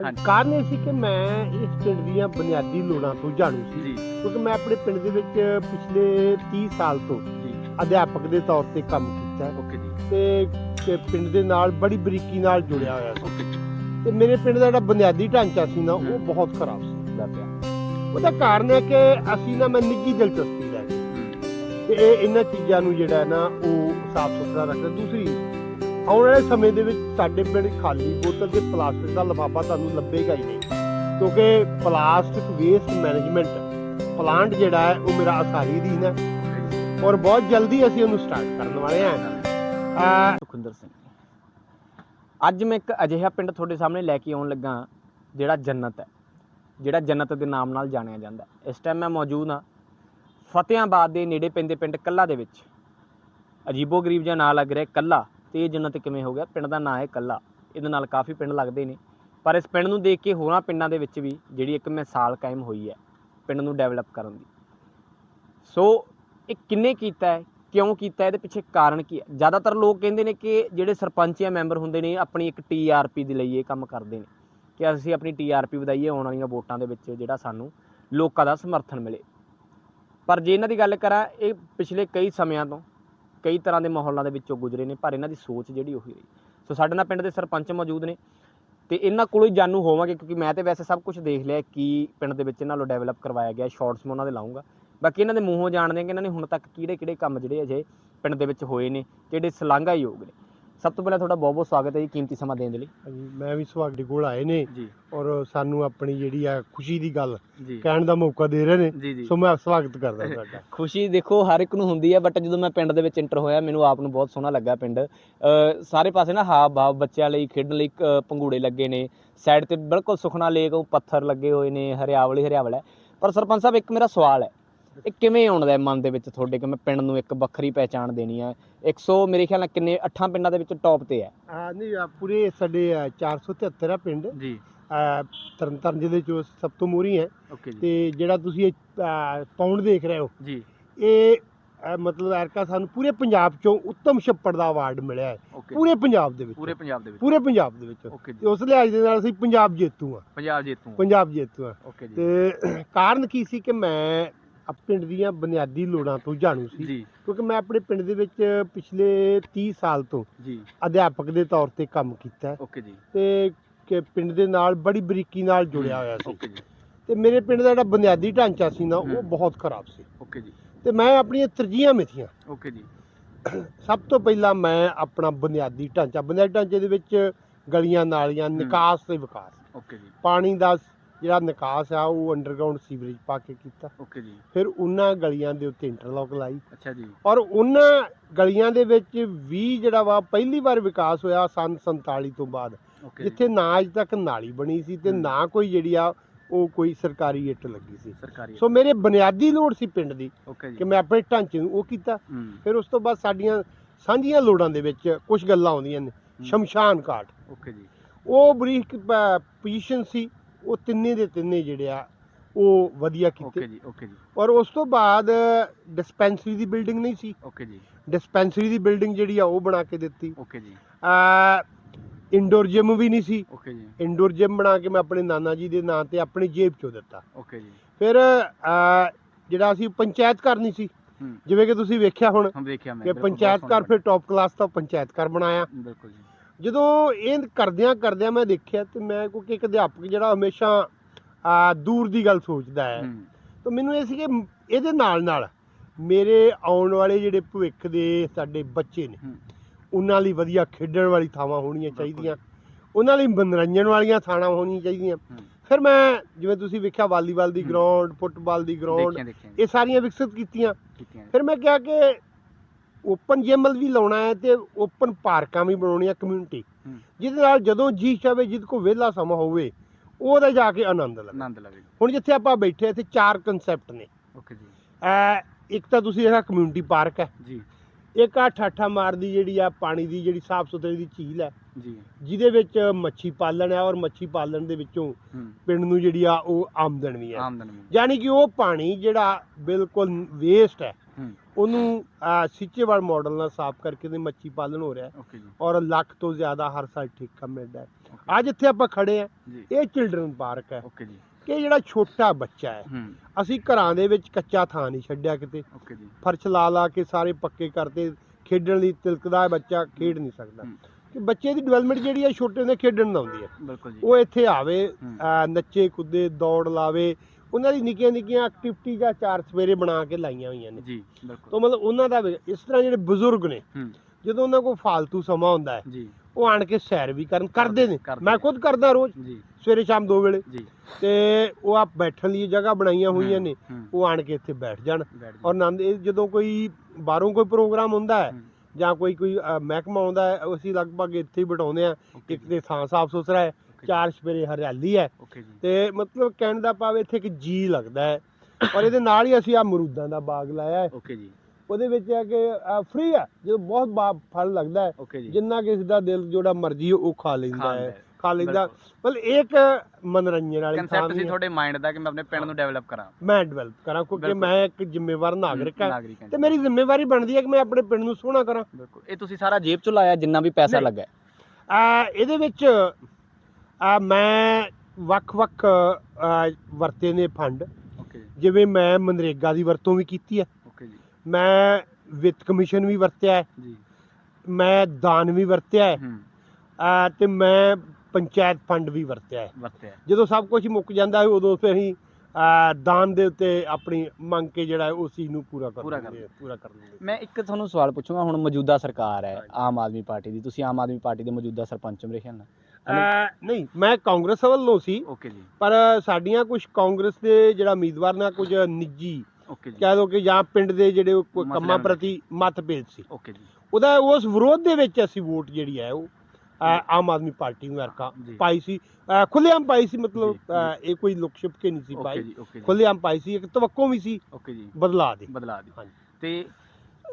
ਕਾਰਨ ਇਹ ਸੀ ਕਿ ਮੈਂ ਇਸ ਪਿੰਡ ਦੀਆਂ ਬੁਨਿਆਦੀ ਲੋੜਾਂ ਤੋਂ ਜਾਣੂ ਸੀ ਕਿਉਂਕਿ ਮੈਂ ਆਪਣੇ ਪਿੰਡ ਦੇ ਵਿੱਚ ਪਿਛਲੇ 30 ਸਾਲ ਤੋਂ ਅਧਿਆਪਕ ਦੇ ਤੌਰ ਤੇ ਕੰਮ ਕੀਤਾ। ਹੈ ਓਕੇ ਜੀ। ਤੇ ਪਿੰਡ ਦੇ ਨਾਲ ਬੜੀ ਬਰੀਕੀ ਨਾਲ ਜੁੜਿਆ ਹੋਇਆ ਸੀ। ਤੇ ਮੇਰੇ ਪਿੰਡ ਦਾ ਜਿਹੜਾ ਬੁਨਿਆਦੀ ਢਾਂਚਾ ਸੀ ਨਾ ਉਹ। ਬਹੁਤ ਖਰਾਬ ਸੀ ਪਿਆ। ਉਹਦਾ ਕਾਰਨ ਹੈ ਕਿ ਅਸੀਂ ਨਾ ਮੈਂ ਨਿੱਜੀ ਦਿਲਚਸਪੀ ਲੈ ਤੇ ਇਹ ਇਹਨਾਂ ਚੀਜ਼ਾਂ ਨੂੰ ਜਿਹੜਾ ਨਾ ਉਹ ਸਾਫ਼ ਸੁਥਰਾ ਰੱਖਦਾ। ਦੂਸਰੀ ਆਉਣ ਵਾਲੇ ਸਮੇਂ ਦੇ ਵਿੱਚ ਸਾਡੇ ਪਿੰਡ ਖਾਲੀ ਬੋਤਲ ਤੇ ਪਲਾਸਟਿਕ ਦਾ ਲਿਫਾਫਾ ਤੁਹਾਨੂੰ ਲੱਭੇਗਾ ਹੀ ਨਹੀਂ। ਕਿਉਂਕਿ ਪਲਾਸਟਿਕ ਵੇਸਟ ਮੈਨੇਜਮੈਂਟ ਪਲਾਂਟ ਜਿਹੜਾ ਹੈ, ਉਹ ਮੇਰਾ ਅਸਾਰੀ ਅਧੀਨ ਹੈ ਔਰ ਬਹੁਤ ਜਲਦੀ ਅਸੀਂ ਉਹਨੂੰ ਸਟਾਰਟ ਕਰਨ ਵਾਲੇ ਹਾਂ। ਸੁਖਿੰਦਰ ਸਿੰਘ ਅੱਜ ਮੈਂ ਇੱਕ ਅਜਿਹਾ ਪਿੰਡ ਤੁਹਾਡੇ ਸਾਹਮਣੇ ਲੈ ਕੇ ਆਉਣ ਲੱਗਾ ਜਿਹੜਾ ਜੰਨਤ ਹੈ, ਜਿਹੜਾ ਜੰਨਤ ਦੇ ਨਾਮ ਨਾਲ ਜਾਣਿਆ ਜਾਂਦਾ ਇਸ ਟਾਈਮ ਮੈਂ ਮੌਜੂਦ ਹਾਂ ਫਤਿਆਬਾਦ ਦੇ ਨੇੜੇ ਪੈਂਦੇ ਪਿੰਡ ਕੱਲਾ ਦੇ ਵਿੱਚ। ਅਜੀਬੋ ਗਰੀਬ ਜਿਹਾ ਨਾਂ ਲੱਗ ਰਿਹਾ ਕੱਲਾ। ਤੇ ਇਹ ਜੰਨਤ ਕਿਵੇਂ ਹੋ ਗਿਆ, ਪਿੰਡ ਦਾ ਨਾਂ ਹੈ ਕੱਲਾ ਇਹਦੇ ਨਾਲ ਕਾਫੀ ਪਿੰਡ ਲੱਗਦੇ ਨੇ। ਪਰ ਇਸ ਪਿੰਡ ਨੂੰ ਦੇਖ ਕੇ ਹੋਰਾਂ ਪਿੰਡਾਂ ਦੇ ਵਿੱਚ ਵੀ ਜਿਹੜੀ ਇੱਕ ਮਿਸਾਲ ਕਾਇਮ ਹੋਈ ਹੈ, ਪਿੰਡ ਨੂੰ ਡਿਵੈਲਪ ਕਰਨ ਦੀ। ਸੋ ਇਹ ਕਿੰਨੇ ਕੀਤਾ ਹੈ, ਕਿਉਂ ਕੀਤਾ ਇਹਦੇ ਪਿੱਛੇ ਕਾਰਨ ਕੀ ਹੈ? ਜ਼ਿਆਦਾਤਰ ਲੋਕ ਕਹਿੰਦੇ ਨੇ ਕਿ ਜਿਹੜੇ ਸਰਪੰਚ ਜਾਂ ਮੈਂਬਰ ਹੁੰਦੇ ਨੇ, ਆਪਣੀ ਇੱਕ ਟੀਆਰਪੀ ਦੇ ਲਈ ਇਹ ਕੰਮ ਕਰਦੇ ਨੇ। ਕਿ ਅਸੀਂ ਆਪਣੀ ਟੀਆਰਪੀ ਵਧਾਈਏ, ਆਉਣ ਵਾਲੀਆਂ ਵੋਟਾਂ ਦੇ ਵਿੱਚ ਜਿਹੜਾ ਸਾਨੂੰ ਲੋਕਾਂ ਦਾ ਸਮਰਥਨ ਮਿਲੇ। ਪਰ ਜੇ ਇਹਨਾਂ ਦੀ ਗੱਲ ਕਰਾਂ, ਇਹ ਪਿਛਲੇ ਕਈ ਸਮਿਆਂ ਤੋਂ ਕਈ ਤਰ੍ਹਾਂ ਦੇ ਮਾਹੌਲਾਂ ਦੇ ਵਿੱਚੋਂ ਗੁਜ਼ਰੇ ਨੇ, ਪਰ ਇਹਨਾਂ ਦੀ ਸੋਚ ਜਿਹੜੀ ਉਹੀ ਰਹੀ। ਸੋ ਸਾਡੇ ਨਾਲ ਪਿੰਡ ਦੇ ਸਰਪੰਚ ਮੌਜੂਦ ਨੇ ਤੇ ਇਹਨਾਂ ਕੋਲੋਂ ਹੀ ਜਾਣੂ ਹੋਵਾਂਗੇ, ਕਿਉਂਕਿ ਮੈਂ ਤੇ ਵੈਸੇ ਸਭ ਕੁਝ ਦੇਖ ਲਿਆ ਕਿ ਪਿੰਡ ਦੇ ਵਿੱਚ ਇਹਨਾਂ ਨੂੰ ਡਿਵੈਲਪ ਕਰਵਾਇਆ ਗਿਆ ਸ਼ਾਰਟਸ ਮੈਂ ਉਹਨਾਂ ਦੇ ਲਾਉਂਗਾ ਬਾਕੀ ਇਹਨਾਂ ਦੇ ਮੂੰਹੋਂ ਜਾਣਦੇ ਹਾਂ ਕਿ ਇਹਨਾਂ ਨੇ ਹੁਣ ਤੱਕ ਕਿਹੜੇ ਕਿਹੜੇ ਕੰਮ ਜਿਹੜੇ ਅਜੇ ਪਿੰਡ ਦੇ ਵਿੱਚ ਹੋਏ ਨੇ, ਜਿਹੜੇ ਸ਼ਲਾਘਾਯੋਗ ਨੇ। ਸਭ ਤੋਂ ਪਹਿਲਾਂ ਤੁਹਾਡਾ ਬਹੁਤ ਬਹੁਤ ਸਵਾਗਤ ਹੈ ਜੀ ਕੀਮਤੀ ਸਮਾਂ ਦੇਣ ਦੇ ਲਈ। ਹਾਂਜੀ, ਮੈਂ ਵੀ ਤੁਹਾਡੇ ਕੋਲ ਆਏ ਨੇ ਜੀ। ਔਰ ਸਾਨੂੰ ਆਪਣੀ ਜਿਹੜੀ ਆ ਖੁਸ਼ੀ ਦੀ ਗੱਲ ਜੀ। ਕਹਿਣ ਦਾ ਮੌਕਾ ਦੇ ਰਹੇ ਨੇ ਜੀ ਜੀ। ਸੋ ਮੈਂ ਸਵਾਗਤ ਕਰਦਾ ਤੁਹਾਡਾ। ਖੁਸ਼ੀ ਦੇਖੋ ਹਰ ਇੱਕ ਨੂੰ ਹੁੰਦੀ ਹੈ ਬਟ ਜਦੋਂ ਮੈਂ ਪਿੰਡ ਦੇ ਵਿੱਚ ਇੰਟਰ ਹੋਇਆ ਮੈਨੂੰ ਆਪ ਨੂੰ ਬਹੁਤ ਸੋਹਣਾ ਲੱਗਾ ਪਿੰਡ। ਅ, ਸਾਰੇ ਪਾਸੇ ਨਾ ਹਾਵ ਭਾਵ ਬੱਚਿਆਂ ਲਈ ਖੇਡਣ ਲਈ ਅ, ਪੰਘੂੜੇ ਲੱਗੇ ਨੇ। ਸਾਈਡ ਤੇ ਬਿਲਕੁਲ ਸੁਖਨਾ ਲੇਕ ਉਹ ਪੱਥਰ ਲੱਗੇ ਹੋਏ ਨੇ ਹਰਿਆਵਲੀ ਹਰਿਆਵਲ ਹੈ। ਪਰ ਸਰਪੰਚ ਸਾਹਿਬ ਇੱਕ ਮੇਰਾ ਸਵਾਲ ਹੈ। ਇਹ ਕਿਵੇਂ ਆਉਂਦਾ ਹੈ ਮਨ ਦੇ ਵਿੱਚ ਤੁਹਾਡੇ ਕਿ ਮੈਂ ਪਿੰਡ ਨੂੰ ਇੱਕ ਵੱਖਰੀ ਪਹਿਚਾਣ ਦੇਣੀ ਹੈ 100 ਮੇਰੇ ਖਿਆਲ ਨਾਲ ਕਿੰਨੇ ਅੱਠਾਂ ਪਿੰਡਾਂ ਦੇ ਵਿੱਚ ਟੌਪ ਤੇ ਹੈ। ਆ ਨਹੀਂ ਆ ਪੂਰੇ ਸਾਡੇ ਆ, 473 ਆ ਪਿੰਡ। ਜੀ। ਤਰਨਤਾਰਨ ਜ਼ਿਲ੍ਹੇ ਚੋਂ ਸਭ ਤੋਂ ਮੂਰੀ ਹੈ। ਤੇ ਜਿਹੜਾ ਤੁਸੀਂ ਪਾਉਂਡ ਦੇਖ ਰਹੇ ਹੋ। ਜੀ। ਇਹ ਮਤਲਬ ਐਰਕਾ ਸਾਨੂੰ ਪੂਰੇ ਪੰਜਾਬ ਚੋਂ ਉੱਤਮ ਛੱਪੜ ਦਾ ਅਵਾਰਡ ਮਿਲਿਆ ਹੈ। ਪੂਰੇ ਪੰਜਾਬ ਦੇ ਵਿੱਚ। ਪੂਰੇ ਪੰਜਾਬ ਦੇ ਵਿੱਚ। ਪੂਰੇ ਪੰਜਾਬ ਦੇ ਵਿੱਚ। ਉਸ ਲਿਹਾਜ਼ ਦੇ ਨਾਲ ਅਸੀਂ ਪੰਜਾਬ ਜੇਤੂ ਆ ਪੰਜਾਬ ਜੇਤੂ ਪੰਜਾਬ ਜੇਤੂ ਆ ਤੇ ਕਾਰਨ ਕੀ ਸੀ ਕਿ ਮੈਂ ਪਿੰਡ ਦੀਆਂ ਬੁਨਿਆਦੀ ਲੋੜਾਂ ਤੋਂ ਜਾਣੂ ਸੀ। ਜੀ। ਕਿਉਂਕਿ ਮੈਂ ਆਪਣੇ ਪਿੰਡ ਦੇ ਵਿੱਚ ਪਿਛਲੇ 30 ਸਾਲ ਤੋਂ ਜੀ। ਅਧਿਆਪਕ ਦੇ ਤੌਰ ਤੇ ਕੰਮ ਕੀਤਾ ਹੈ। ਓਕੇ ਜੀ। ਤੇ ਕਿ ਪਿੰਡ ਦੇ ਨਾਲ ਬੜੀ ਬਰੀਕੀ ਨਾਲ ਜੁੜਿਆ ਹੋਇਆ ਸੀ। ਓਕੇ ਜੀ। ਤੇ ਮੇਰੇ ਪਿੰਡ ਦਾ ਜਿਹੜਾ ਬੁਨਿਆਦੀ ਢਾਂਚਾ ਸੀ ਨਾ ਉਹ ਹਮ। ਬਹੁਤ ਖਰਾਬ ਸੀ। ਓਕੇ ਜੀ। ਤੇ ਮੈਂ ਆਪਣੀਆਂ ਤਰਜੀਹਾਂ ਮਿਥੀਆਂ। ਓਕੇ ਜੀ। ਸਭ ਤੋਂ ਪਹਿਲਾਂ ਮੈਂ ਆਪਣਾ ਬੁਨਿਆਦੀ ਢਾਂਚਾ ਬੁਨਿਆਦੀ ਢਾਂਚੇ ਦੇ ਵਿੱਚ ਗਲੀਆਂ ਨਾਲੀਆਂ ਨਿਕਾਸ ਤੇ ਵਿਕਾਸ। ਓਕੇ ਜੀ। ਪਾਣੀ ਦਾ ਜਿਹੜਾ ਨਿਕਾਸ ਆ ਉਹ ਅੰਡਰਗਰਾਉਂਡ ਸੀਵਰੇਜ ਪਾ ਕੇ ਕੀਤਾ। ਓਕੇ ਜੀ। ਫਿਰ ਉਹਨਾਂ ਗਲੀਆਂ ਦੇ ਉੱਤੇ ਇੰਟਰਲੌਕ ਲਾਈ। ਅੱਛਾ ਜੀ। ਔਰ ਉਹਨਾਂ ਗਲੀਆਂ ਦੇ ਵਿੱਚ ਵੀ ਜਿਹੜਾ ਵਾ ਪਹਿਲੀ ਵਾਰ ਵਿਕਾਸ ਹੋਇਆ ਸੰਨ 47 ਤੋਂ ਬਾਅਦ। ਜਿੱਥੇ ਨਾ ਅੱਜ ਤੱਕ ਨਾਲੀ ਬਣੀ ਸੀ ਤੇ। ਨਾ ਕੋਈ ਜਿਹੜੀ ਆ ਉਹ ਕੋਈ ਸਰਕਾਰੀ ਇੱਟ ਲੱਗੀ ਸੀ। ਸਰਕਾਰੀ ਸੋ ਮੇਰੇ ਬੁਨਿਆਦੀ ਲੋੜ ਸੀ ਪਿੰਡ ਦੀ ਕਿ ਮੈਂ ਆਪਣੇ ਢਾਂਚੇ ਨੂੰ ਉਹ ਕੀਤਾ। ਫਿਰ ਉਸ ਤੋਂ ਬਾਅਦ ਸਾਡੀਆਂ ਸਾਂਝੀਆਂ ਲੋੜਾਂ ਦੇ ਵਿੱਚ ਕੁਝ ਗੱਲਾਂ ਆਉਂਦੀਆਂ ਨੇ। ਸ਼ਮਸ਼ਾਨ ਘਾਟ। ਓਕੇ ਜੀ। ਉਹ ਬਰੀਕ ਪੋਜੀਸ਼ਨ ਸੀ। ਉਹ ਤਿੰਨੇ ਦੇ ਤਿੰਨੇ ਜਿਹੜੇ ਆ ਉਹ ਵਧੀਆ ਓਕੇ ਕੀਤੇ ਜੀ ਓਕੇ ਜੀ। ਔਰ ਉਸ ਤੋਂ ਬਾਅਦ ਡਿਸਪੈਂਸਰੀ ਦੀ ਬਿਲਡਿੰਗ ਨਹੀਂ ਸੀ। ਓਕੇ ਜੀ। ਡਿਸਪੈਂਸਰੀ ਦੀ ਬਿਲਡਿੰਗ ਜਿਹੜੀ ਆ ਉਹ ਬਣਾ ਕੇ ਦਿੱਤੀ। ਓਕੇ ਜੀ। ਆ ਇੰਡੋਰ ਜਿਮ ਵੀ ਨਹੀਂ ਸੀ। ਓਕੇ ਜੀ। ਇੰਡੋਰ ਜਿਮ ਬਣਾ ਕੇ ਮੈਂ ਆਪਣੇ ਨਾਨਾ ਜੀ ਦੇ ਨਾਂ ਤੇ ਆਪਣੀ ਜੇਬ ਚੋਂ ਦਿੱਤਾ। ਓਕੇ ਜੀ। ਫਿਰ ਆ, ਜਿਹੜਾ ਅਸੀਂ ਪੰਚਾਇਤ ਘਰ ਨਹੀਂ ਸੀ। ਹੂੰ। ਜਿਵੇਂ ਕਿ ਤੁਸੀਂ ਵੇਖਿਆ ਹੁਣ ਹਮ ਦੇਖਿਆ ਮੈਂ ਕਿ ਬਿਲਕੁਲ ਪੰਚਾਇਤ ਬਹੁਤ ਘਰ ਫਿਰ ਟੌਪ ਕਲਾਸ ਦਾ ਪੰਚਾਇਤ ਘਰ ਬਣਾਇਆ। ਬਿਲਕੁਲ ਜੀ। ਜਦੋਂ ਇਹ ਕਰਦਿਆਂ ਕਰਦਿਆਂ ਮੈਂ ਦੇਖਿਆ ਤੇ ਮੈਂ ਕਿਉਂਕਿ ਇੱਕ ਅਧਿਆਪਕ ਜਿਹੜਾ ਹਮੇਸ਼ਾ ਆ, ਦੂਰ ਦੀ ਗੱਲ ਸੋਚਦਾ ਹੈ। ਤਾਂ ਮੈਨੂੰ ਇਹ ਸੀ ਕਿ ਇਹਦੇ ਨਾਲ ਨਾਲ ਮੇਰੇ ਆਉਣ ਵਾਲੇ ਜਿਹੜੇ ਭਵਿੱਖ ਦੇ ਸਾਡੇ ਬੱਚੇ ਨੇ ਉਹਨਾਂ ਲਈ ਵਧੀਆ ਖੇਡਣ ਵਾਲੀ ਥਾਵਾਂ ਹੋਣੀਆਂ। ਚਾਹੀਦੀਆਂ। ਉਹਨਾਂ ਲਈ ਮਨੋਰੰਜਨ ਵਾਲੀਆਂ ਥਾਵਾਂ ਹੋਣੀਆਂ ਚਾਹੀਦੀਆਂ। ਫਿਰ ਮੈਂ ਜਿਵੇਂ ਤੁਸੀਂ ਵੇਖਿਆ ਵਾਲੀਬਾਲ ਦੀ। ਗਰਾਊਂਡ ਫੁੱਟਬਾਲ ਦੀ ਗਰਾਊਂਡ ਇਹ ਸਾਰੀਆਂ ਵਿਕਸਿਤ ਕੀਤੀਆਂ। ਫਿਰ ਮੈਂ ਕਿਹਾ ਕਿ ਓਪਨ ਜਿਮ ਵੀ ਲਾਉਣਾ ਹੈ ਤੇ ਓਪਨ ਪਾਰਕਾਂ ਵੀ ਬਣਾਉਣੀਆਂ ਕਮਿਊਨਿਟੀ। ਜਿਹਦੇ ਨਾਲ ਜਦੋਂ ਜੀ ਚਾਵੇ ਜਿਹਦੇ ਕੋ ਵਿਹਲਾ ਸਮਾਂ ਹੋਵੇ ਉਹਦਾ ਜਾ ਕੇ ਆਨੰਦ ਲਵੇ। ਆਨੰਦ ਲਵੇ ਹੁਣ ਜਿੱਥੇ ਆਪਾਂ ਬੈਠੇ ਇੱਥੇ ਚਾਰ ਕਨਸੈਪਟ ਨੇ। ਓਕੇ ਜੀ। ਐ ਇੱਕ ਤਾਂ ਤੁਸੀਂ ਇਹਦਾ ਕਮਿਊਨਿਟੀ ਪਾਰਕ ਹੈ। ਜੀ। ਇੱਕ ਆ ਠਾਠਾ ਮਾਰਦੀ ਜਿਹੜੀ ਆ ਪਾਣੀ ਦੀ ਜਿਹੜੀ ਸਾਫ਼ ਸੁਥਰੀ ਦੀ ਝੀਲ ਹੈ। ਜੀ। ਜਿਹਦੇ ਵਿੱਚ ਮੱਛੀ ਪਾਲਣ ਹੈ ਔਰ ਮੱਛੀ ਪਾਲਣ ਦੇ ਵਿੱਚੋਂ ਪਿੰਡ ਨੂੰ ਜਿਹੜੀ ਆ ਉਹ ਆਮਦਨ ਵੀ ਹੈ। ਆਮਦਨ ਵੀ ਯਾਨੀ ਕਿ ਉਹ ਪਾਣੀ ਜਿਹੜਾ ਬਿਲਕੁਲ ਵੇਸਟ ਹੂੰ। ਉਹਨੂੰ ਸੀਚੇਵਾਲ ਮਾਡਲ ਨਾਲ ਸਾਫ਼ ਕਰਕੇ ਤੇ ਮੱਛੀ ਪਾਲਣ ਹੋ ਰਿਹਾ ਹੈ। ਓਕੇ ਜੀ। ਔਰ ਲੱਖ ਤੋਂ ਜ਼ਿਆਦਾ ਹਰ ਸਾਲ ਠੇਕਾ ਮਿਲਦਾ ਹੈ। ਅੱਜ ਇੱਥੇ ਆਪਾਂ ਖੜੇ ਆ ਇਹ ਚਿਲਡਰਨ ਪਾਰਕ ਹੈ। ਓਕੇ ਜੀ। ਕਿ ਜਿਹੜਾ ਛੋਟਾ ਬੱਚਾ ਹੈ। ਅਸੀਂ ਘਰਾਂ ਦੇ ਵਿੱਚ ਕੱਚਾ ਥਾਂ ਨਹੀਂ ਛੱਡਿਆ ਕਿਤੇ। ਓਕੇ ਜੀ। ਫਰਸ਼ ਲਾ ਲਾ ਕੇ ਸਾਰੇ ਪੱਕੇ ਕਰਤੇ। ਖੇਡਣ ਲਈ ਤਿਲਕਦਾ ਬੱਚਾ ਖੇਡ ਨਹੀਂ ਸਕਦਾ। ਕਿ ਬੱਚੇ ਦੀ ਡਿਵੈਲਪਮੈਂਟ ਜਿਹੜੀ ਹੈ ਛੋਟੇ ਹੁੰਦੇ ਖੇਡਣ ਨਾਲ ਹੁੰਦੀ ਹੈ। ਬਿਲਕੁਲ ਜੀ। ਉਹ ਇੱਥੇ ਆਵੇ ਨੱਚੇ ਕੁੱਦੇ ਦੌੜ ਲਾਵੇ ਉਹਨਾਂ ਦੀ ਨਿੱਕੀਆਂ ਨਿੱਕੀਆਂ ਐਕਟੀਵਿਟੀ ਜਾਂ ਚਾਰ ਸਵੇਰੇ ਬਣਾ ਕੇ ਲਾਈਆਂ ਹੋਈਆਂ ਨੇ। ਜੀ ਬਿਲਕੁਲ। ਤੋਂ ਮਤਲਬ ਉਹਨਾਂ ਦਾ ਵੀ- ਇਸ ਤਰ੍ਹਾਂ ਜਿਹੜੇ ਬਜ਼ੁਰਗ ਨੇ ਹੂੰ। ਜਦੋਂ ਉਹਨਾਂ ਕੋਲ ਫਾਲਤੂ ਸਮਾਂ ਹੁੰਦਾ ਹੈ ਜੀ। ਉਹ ਆਣ ਕੇ ਸੈਰ ਵੀ ਕਰਨ ਕਰਦੇ ਨੇ। ਕਰਦੇ ਮੈਂ ਨੇ। ਖੁਦ ਕਰਦਾ ਰੋਜ਼ ਜੀ। ਸਵੇਰੇ ਸ਼ਾਮ ਦੋ ਵੇਲੇ। ਜੀ। ਤੇ ਉਹ ਆ ਬੈਠਣ ਲਈ ਜਗ੍ਹਾ ਬਣਾਈਆਂ ਹੋਈਆਂ ਨੇ ਹੂੰ। ਉਹ ਆਣ ਕੇ ਇੱਥੇ ਬੈਠ ਜਾਣ। ਬੈਠ ਜੀ ਔਰ ਆਨੰਦ ਇਹ ਜਦੋਂ ਕੋਈ ਬਾਹਰੋਂ ਕੋਈ ਪ੍ਰੋਗਰਾਮ ਹੁੰਦਾ ਹੈ ਹੂੰ, ਜਾਂ ਕੋਈ ਕੋਈ ਅ, ਮਹਿਕਮਾ ਆਉਂਦਾ ਹੈ ਉਹ ਅਸੀਂ ਲਗਭਗ ਇੱਥੇ ਹੀ ਬਿਠਾਉਂਦੇ ਆ ਇੱਕ ਜੀ, ਤੇ ਥਾਂ ਸਾਫ਼ ਸੁਥਰਾ ਹੈ ਚਾਰ ਸਵੇਰੇ ਹਰਿਆਲੀ ਹੈ। ਓਕੇ ਜੀ। ਤੇ ਮਤਲਬ ਕਹਿਣ ਦਾ ਭਾਵ ਇੱਥੇ ਇੱਕ ਜੀ ਲੱਗਦਾ ਹੈ। ਔਰ ਇਹਦੇ ਨਾਲ ਹੀ ਅਸੀਂ ਆ ਅਮਰੂਦਾਂ ਦਾ ਬਾਗ ਲਾਇਆ ਹੈ। ਓਕੇ ਜੀ। ਉਹਦੇ ਵਿੱਚ ਹੈ ਕਿ ਫ੍ਰੀ ਹੈ। ਜਦੋਂ ਬਹੁਤ ਬਾ- ਫਲ ਲੱਗਦਾ ਹੈ। ਜੀ। ਜਿੰਨਾ ਕਿਸੇ ਦਾ ਦਿਲ ਜਿਹੜਾ ਮਰਜ਼ੀ ਉਹ ਖਾ ਲੈਂਦਾ ਹੈ। ਖਾ ਲੈਂਦਾ। ਮਤਲਬ ਇਹ ਇੱਕ ਮਨੋਰੰਜਨ ਵਾਲੀ ਥਾਂ ਕਨਸੈਪਟ ਵੀ ਸੀ ਹੈ। ਤੁਹਾਡੇ ਮਾਈਂਡ ਦਾ ਕਿ ਮੈਂ ਆਪਣੇ ਪਿੰਡ ਨੂੰ ਡਿਵੈਲਪ ਕਰਾਂ। ਮੈਂ ਡਿਵੈਲਪ ਕਰਾਂ ਕਿਉਂਕਿ ਬਿਲਕੁਲ। ਮੈਂ ਇੱਕ ਜ਼ਿੰਮੇਵਾਰ ਨਾਗਰਿਕ ਹਾਂ। ਨਾਗਰਿਕ ਹਾਂ ਤੇ ਜੀ। ਮੇਰੀ ਜ਼ਿੰਮੇਵਾਰੀ ਬਣਦੀ ਹੈ ਕਿ ਮੈਂ ਆਪਣੇ ਪਿੰਡ ਨੂੰ ਸੋਹਣਾ ਕਰਾਂ। ਬਿਲਕੁਲ। ਇਹ ਤੁਸੀਂ ਸਾਰਾ ਜੇਬ ਚੋਂ ਲਾਇਆ ਜਿੰਨਾ ਵੀ ਪੈਸਾ ਨਹੀਂ। ਲੱਗਾ ਹੈ। ਆ ਇਹਦੇ ਵਿੱਚ ਆ ਮੈਂ ਵੱਖ-ਵੱਖ ਵਰਤੇ ਨੇ ਫੰਡ। ਓਕੇ ਜਿਵੇਂ ਮੈਂ ਮਨਰੇਗਾ ਦੀ ਵਰਤੋਂ ਵੀ ਕੀਤੀ ਹੈ। ਓਕੇ ਜੀ। ਮੈਂ ਵਿੱਤ ਕਮਿਸ਼ਨ ਵੀ ਵਰਤਿਆ ਹੈ। ਜੀ। ਮੈਂ ਦਾਨ ਵੀ ਵਰਤਿਆ ਹੈ। ਹੂੰ। ਤੇ ਮੈਂ ਪੰਚਾਇਤ ਫੰਡ ਵੀ ਵਰਤਿਆ ਹੈ। ਵਰਤਿਆ ਜਦੋਂ ਸਭ ਕੁਝ ਮੁੱਕ ਜਾਂਦਾ ਹੈ ਉਦੋਂ ਫਿਰ ਅਸੀਂ ਆ, ਦਾਨ ਦੇ ਉੱਤੇ ਆਪਣੀ ਮੰਗ ਕੇ ਜਿਹੜਾ ਹੈ ਉਸ ਚੀਜ਼ ਨੂੰ ਪੂਰਾ ਕਰ ਪੂਰਾ ਕਰ ਲੈਂਦੇ ਹਾਂ, ਪੂਰਾ ਕਰ ਲੈਂਦੇ ਮੈਂ ਇੱਕ ਤੁਹਾਨੂੰ ਸਵਾਲ ਪੁੱਛੂੰਗਾ ਹੁਣ ਮੌਜੂਦਾ ਸਰਕਾਰ ਹੈ ਹਾਂਜੀ। ਆਮ ਆਦਮੀ ਪਾਰਟੀ ਦੀ ਤੁਸੀਂ ਆਮ ਆਦਮੀ ਪਾਰਟੀ ਦੇ ਮੌਜੂਦਾ ਸਰਪੰਚ ਮੇਰੇ ਖਿਆਲ ਨਾਲ। ਨਹੀਂ ਮੈਂ ਕਾਂਗਰਸ ਵੱਲੋਂ ਸੀ। ਓਕੇ ਜੀ। ਪਰ ਸਾਡੀਆਂ ਕੁਝ ਕਾਂਗਰਸ ਦੇ ਜਿਹੜਾ ਉਮੀਦਵਾਰ ਨਾਲ ਕੁਝ ਨਿੱਜੀ ਓਕੇ ਜੀ। ਕਹਿ ਦੋ ਕਿ ਜਾਂ ਪਿੰਡ ਦੇ ਜਿਹੜੇ ਉਹ ਕੋਈ ਕੰਮਾਂ ਪ੍ਰਤੀ ਮਤਭੇਦ ਸੀ। ਓਕੇ ਜੀ। ਉਹਦਾ ਉਸ ਵਿਰੋਧ ਦੇ ਵਿੱਚ ਅਸੀਂ ਵੋਟ ਜਿਹੜੀ ਹੈ ਉਹ ਆਮ ਆਦਮੀ ਪਾਰਟੀ ਨੂੰ ਅਰਕਾ ਜੀ। ਪਾਈ ਸੀ। ਅ, ਖੁੱਲ੍ਹੇਆਮ ਪਾਈ ਸੀ ਮਤਲਬ ਜੀ, ਇਹ ਕੋਈ ਲੁਕ ਛਿਪ ਕੇ ਨਹੀਂ ਸੀ ਓਕੇ ਪਾਈ। ਜੀ ਓਕੇ ਜੀ। ਪਾਈ ਸੀ ਇੱਕ ਤਵੱਕੋ ਵੀ ਸੀ। ਓਕੇ ਜੀ। ਬਦਲਾ ਦੇ। ਬਦਲਾ ਦੀ। ਹਾਂਜੀ। ਤੇ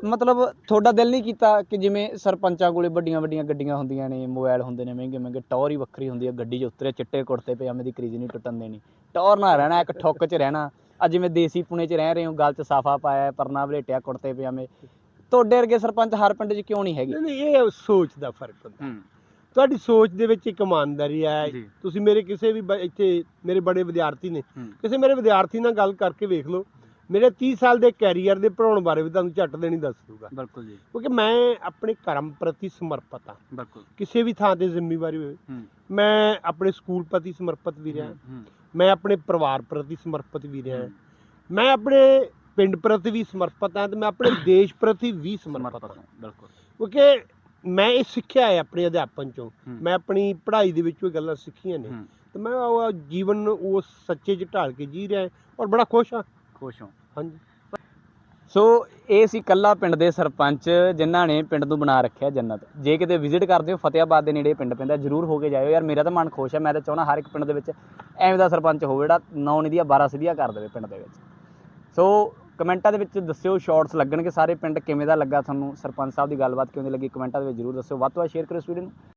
ਮਤਲਬ ਤੁਹਾਡਾ ਦਿਲ ਨਹੀਂ ਕੀਤਾ ਕਿ ਜਿਵੇਂ ਸਰਪੰਚਾਂ ਕੋਲੇ ਵੱਡੀਆਂ ਵੱਡੀਆਂ ਗੱਡੀਆਂ ਹੁੰਦੀਆਂ ਨੇ ਮੋਬਾਈਲ ਹੁੰਦੇ ਨੇ ਮਹਿੰਗੇ ਮਹਿੰਗੇ ਟੌਰ ਹੀ ਵੱਖਰੀ ਹੁੰਦੀ ਹੈ ਗੱਡੀ 'ਚ ਉਤਰੇ ਚਿੱਟੇ ਕੁੜਤੇ ਪਜਾਮੇ ਦੀ ਕਰੀਜ਼ ਨਹੀਂ ਟੁੱਟਣ ਦੇਣੀ। ਟੌਰ ਨਾ ਰਹਿਣਾ ਇੱਕ ਠੁੱਕ 'ਚ ਰਹਿਣਾ। ਅੱਜ ਜਿਵੇਂ ਦੇਸੀ ਪੁਣੇ 'ਚ ਰਹਿ ਰਹੇ ਹੋ ਗਲ 'ਚ ਸਾਫਾ ਪਾਇਆ ਪਰਨਾ ਵਲੇਟਿਆ ਕੁੜਤੇ ਪਜਾਮੇ। ਤੁਹਾਡੇ ਵਰਗੇ ਸਰਪੰਚ ਹਰ ਪਿੰਡ 'ਚ ਕਿਉਂ ਨਹੀਂ ਹੈਗੇ? ਨਹੀਂ ਨਹੀਂ ਇਹ ਸੋਚ ਦਾ ਫ਼ਰਕ ਹੁੰਦਾ। ਤੁਹਾਡੀ ਸੋਚ ਦੇ ਵਿੱਚ ਇੱਕ ਇਮਾਨਦਾਰੀ ਹੈ। ਜੀ। ਤੁਸੀਂ ਮੇਰੇ ਕਿਸੇ ਵੀ ਇੱਥੇ ਮੇਰੇ ਬੜੇ ਵਿਦਿਆਰਥੀ ਨੇ। ਕਿਸੇ ਮੇਰੇ ਵਿਦਿਆਰਥੀ ਨਾਲ ਗੱਲ ਕਰਕੇ ਵੇਖ ਲਓ। ਮੇਰੇ 30 ਸਾਲ ਦੇ ਕੈਰੀਅਰ ਦੇ ਪੜਾਉਣ ਬਾਰੇ ਵੀ ਤੁਹਾਨੂੰ ਝੱਟ ਦੇਣੀ ਦੱਸ ਦੂਗਾ ਬਿਲਕੁਲ ਜੀ। ਕਿਉਂਕਿ ਮੈਂ ਆਪਣੇ ਕਰਮ ਪ੍ਰਤੀ ਸਮਰਪਿਤ ਹਾਂ। ਬਿਲਕੁਲ। ਕਿਸੇ ਵੀ ਥਾਂ ਤੇ ਜ਼ਿੰਮੇਵਾਰੀ ਹੋਵੇ ਮੈਂ ਆਪਣੇ ਸਕੂਲ ਪ੍ਰਤੀ ਸਮਰਪਿਤ ਵੀ ਰਿਹਾ। ਮੈਂ ਆਪਣੇ ਪਰਿਵਾਰ ਪ੍ਰਤੀ ਸਮਰਪਿਤ ਵੀ ਰਿਹਾ। ਮੈਂ ਆਪਣੇ ਪਿੰਡ ਪ੍ਰਤੀ ਵੀ ਸਮਰਪਿਤ ਹਾਂ ਤੇ ਮੈਂ ਆਪਣੇ ਦੇਸ਼ ਪ੍ਰਤੀ ਵੀ ਸਮਰਪਿਤ ਹਾਂ ਬਿਲਕੁਲ। ਕਿਉਂਕਿ ਮੈਂ ਇਹ ਸਿੱਖਿਆ ਹੈ ਆਪਣੇ ਅਧਿਆਪਨ ਚੋਂ। ਮੈਂ ਆਪਣੀ ਪੜ੍ਹਾਈ ਦੇ ਵਿੱਚੋਂ ਇਹ ਗੱਲਾਂ ਸਿੱਖੀਆਂ ਨੇ। ਤੇ ਮੈਂ ਉਹ ਜੀਵਨ ਨੂੰ ਉਸ ਸੱਚੇ 'ਚ ਢਾਲ ਕੇ ਜੀ ਰਿਹਾ ਔਰ ਬੜਾ ਖੁਸ਼ ਹਾਂ। ਖੁਸ਼ ਹਾਂ। ਹਾਂਜੀ। ਸੋ, ਇਹ ਸੀ ਕੱਲਾ ਪਿੰਡ ਦੇ ਸਰਪੰਚ, ਜਿਨ੍ਹਾਂ ਨੇ ਪਿੰਡ ਨੂੰ ਬਣਾ ਰੱਖਿਆ ਜੰਨਤ। ਜੇ ਕਿਤੇ ਵਿਜ਼ਿਟ ਕਰਦੇ ਹੋ, ਫਤਿਆਬਾਦ ਦੇ ਨੇੜੇ ਪਿੰਡ ਪੈਂਦਾ, ਜਰੂਰ ਹੋ ਕੇ ਜਾਇਓ। ਯਾਰ, ਮੇਰਾ ਤਾਂ ਮਨ ਖੁਸ਼ ਹੈ, ਮੈਂ ਤਾਂ ਚਾਹੁੰਦਾ ਹਰ ਇੱਕ ਪਿੰਡ ਦੇ ਵਿੱਚ ਐਵੇਂ ਦਾ ਸਰਪੰਚ ਹੋਵੇ, ਜਿਹੜਾ ਨੌ ਨਿਧੀਆਂ 12 ਸਿਧੀਆਂ ਕਰ ਦੇਵੇ ਪਿੰਡ ਦੇ ਵਿੱਚ। ਸੋ, ਕਮੈਂਟਾਂ ਦੇ ਵਿੱਚ ਦੱਸਿਓ, ਸ਼ਾਰਟਸ ਲੱਗਣਗੇ ਸਾਰੇ ਪਿੰਡ, ਕਿਵੇਂ ਦਾ ਲੱਗਾ ਤੁਹਾਨੂੰ ਸਰਪੰਚ ਸਾਹਿਬ ਦੀ ਗੱਲਬਾਤ ਕਿਵੇਂ ਦੀ ਲੱਗੀ? ਕਮੈਂਟਾਂ ਦੇ ਵਿੱਚ ਜਰੂਰ ਦੱਸਿਓ। ਵੱਧ ਤੋਂ ਵੱਧ ਸ਼ੇਅਰ ਕਰੋ ਇਸ ਵੀਡੀਓ ਨੂੰ।